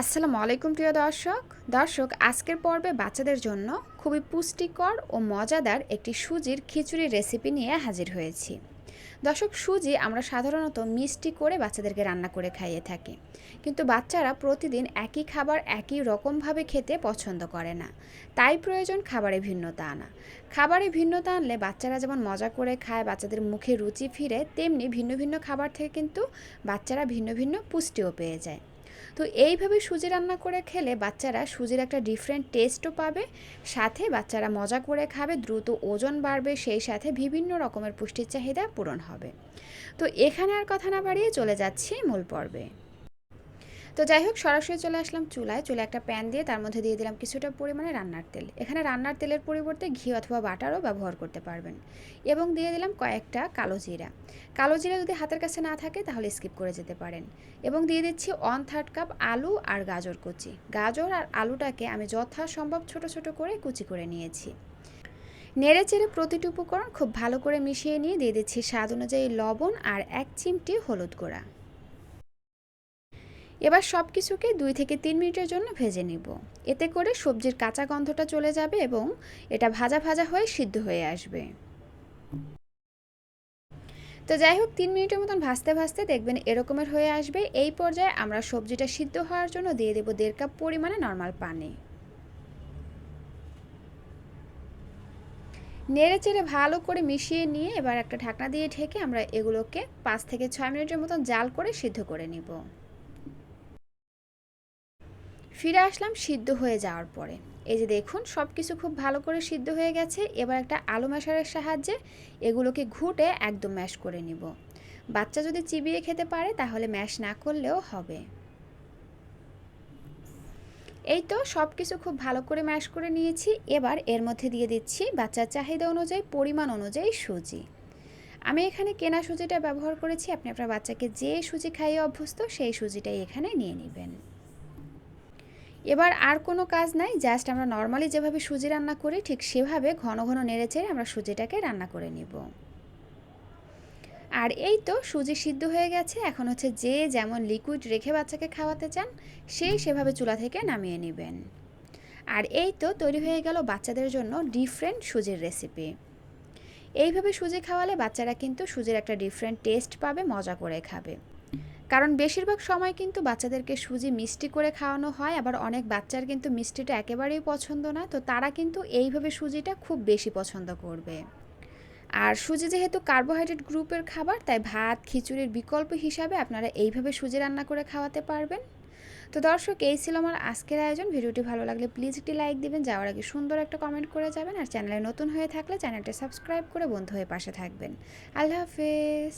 আসসালামু আলাইকুম প্রিয় দর্শক। দর্শক, আজকের পর্বে বাচ্চাদের জন্য খুবই পুষ্টিকর ও মজাদার একটি সুজির খিচুড়ির রেসিপি নিয়ে হাজির হয়েছি। দর্শক, সুজি আমরা সাধারণত মিষ্টি করে বাচ্চাদেরকে রান্না করে খাইয়ে থাকি। কিন্তু বাচ্চারা প্রতিদিন একই খাবার একই রকমভাবে খেতে পছন্দ করে না। তাই প্রয়োজন খাবারে ভিন্নতা আনা। খাবারে ভিন্নতা আনলে বাচ্চারা যেমন মজা করে খায়, বাচ্চাদের মুখে রুচি ফিরে, তেমনি ভিন্ন ভিন্ন খাবার থেকে কিন্তু বাচ্চারা ভিন্ন ভিন্ন পুষ্টিও পেয়ে যায়। তো এইভাবে সুজি রান্না করে খেলে বাচ্চারা সুজির একটা ডিফারেন্ট টেস্টও পাবে। সাথে বাচ্চারা মজা করে খাবে, দ্রুত ওজন বাড়বে, সেই সাথে বিভিন্ন রকমের পুষ্টির চাহিদা পূরণ হবে। তো এখানে আর কথা না বাড়িয়ে চলে যাচ্ছি মূল পর্বে। তো যাই হোক, সরাসরি চলে আসলাম চুলায়। চুলে একটা প্যান দিয়ে তার মধ্যে দিয়ে দিলাম কিছুটা পরিমাণে রান্নার তেল। এখানে রান্নার তেলের পরিবর্তে ঘি অথবা বাটারও ব্যবহার করতে পারবেন। এবং দিয়ে দিলাম কয়েকটা কালো জিরা। কালো জিরা যদি হাতের কাছে না থাকে, তাহলে স্কিপ করে যেতে পারেন। এবং দিয়ে দিচ্ছি ওয়ান থার্ড কাপ আলু আর গাজর কুচি। গাজর আর আলুটাকে আমি যথাসম্ভব ছোট ছোট করে কুচি করে নিয়েছি। নেড়ে চেড়ে প্রতিটি উপকরণ খুব ভালো করে মিশিয়ে নিয়ে দিয়ে দিচ্ছি স্বাদ অনুযায়ী লবণ আর এক চিমটি হলুদ গুঁড়া। এবার সব কিছুকে দুই থেকে তিন মিনিটের জন্য ভেজে নিব। এতে করে সবজির কাঁচা গন্ধটা চলে যাবে এবং এটা ভাজা ভাজা হয়ে সিদ্ধ হয়ে আসবে। তো যাই হোক, তিন মিনিটের মতন ভাজতে ভাজতে দেখবেন এরকমের হয়ে আসবে। এই পর্যায়ে আমরা সবজিটা সিদ্ধ হওয়ার জন্য দিয়ে দেবো দেড় কাপ পরিমাণে নর্মাল পানি। নেড়ে চেড়ে ভালো করে মিশিয়ে নিয়ে এবার একটা ঢাকনা দিয়ে ঢেকে আমরা এগুলোকে পাঁচ থেকে ছয় মিনিটের মতন জাল করে সিদ্ধ করে নিব। ফিরে আসলাম সিদ্ধ হয়ে যাওয়ার পরে। এই যে দেখুন সব কিছু খুব ভালো করে সিদ্ধ হয়ে গেছে। এবার একটা আলু ম্যাশারের সাহায্যে এগুলোকে ঘুটে একদম ম্যাশ করে নিব। বাচ্চা যদি চিবিয়ে খেতে পারে, তাহলে ম্যাশ না করলেও হবে। এই তো সব কিছু খুব ভালো করে ম্যাশ করে নিয়েছি। এবার এর মধ্যে দিয়ে দিচ্ছি বাচ্চার চাহিদা অনুযায়ী, পরিমাণ অনুযায়ী সুজি। আমি এখানে কেনা সুজিটা ব্যবহার করেছি। আপনি আপনার বাচ্চাকে যে সুজি খাইয়ে অভ্যস্ত, সেই সুজিটাই এখানে নিয়ে নেবেন। এবার আর কোনো কাজ নাই জাস্ট আমরা নর্মালি যেভাবে সুজি রান্না করি, ঠিক সেভাবে ঘন ঘন নেড়ে চেড়ে আমরা সুজিটাকে রান্না করে নিব। আর এই তো সুজি সিদ্ধ হয়ে গেছে, এখন হচ্ছে যে যেমন লিকুইড রেখে বাচ্চাকে খাওয়াতে চান, সেই সেভাবে চুলা থেকে নামিয়ে নেবেন। আর এই তো তৈরি হয়ে গেল বাচ্চাদের জন্য ডিফারেন্ট সুজির রেসিপি এইভাবে সুজি খাওয়ালে বাচ্চারা কিন্তু সুজির একটা ডিফারেন্ট টেস্ট পাবে, মজা করে খাবে। কারণ বেশিরভাগ সময় কিন্তু বাচ্চাদেরকে সুজি মিষ্টি করে খাওয়ানো হয়, আবার অনেক বাচ্চার কিন্তু মিষ্টিটা একেবারেই পছন্দ না, তো তারা কিন্তু এইভাবে সুজিটা খুব বেশি পছন্দ করবে। আর সুজি যেহেতু কার্বোহাইড্রেট গ্রুপের খাবার, তাই ভাত, খিচুড়ির বিকল্প হিসাবে আপনারা এইভাবে সুজি রান্না করে খাওয়াতে পারবেন। তো দর্শক, এই ছিল আমার আজকের আয়োজন। ভিডিওটি ভালো লাগলে প্লিজ একটি লাইক দিবেন, যাওয়ার আগে সুন্দর একটা কমেন্ট করে যাবেন, আর চ্যানেলে নতুন হয়ে থাকলে চ্যানেলটা সাবস্ক্রাইব করে বন্ধু হয়ে পাশে থাকবেন। আল্লাহ হাফেজ।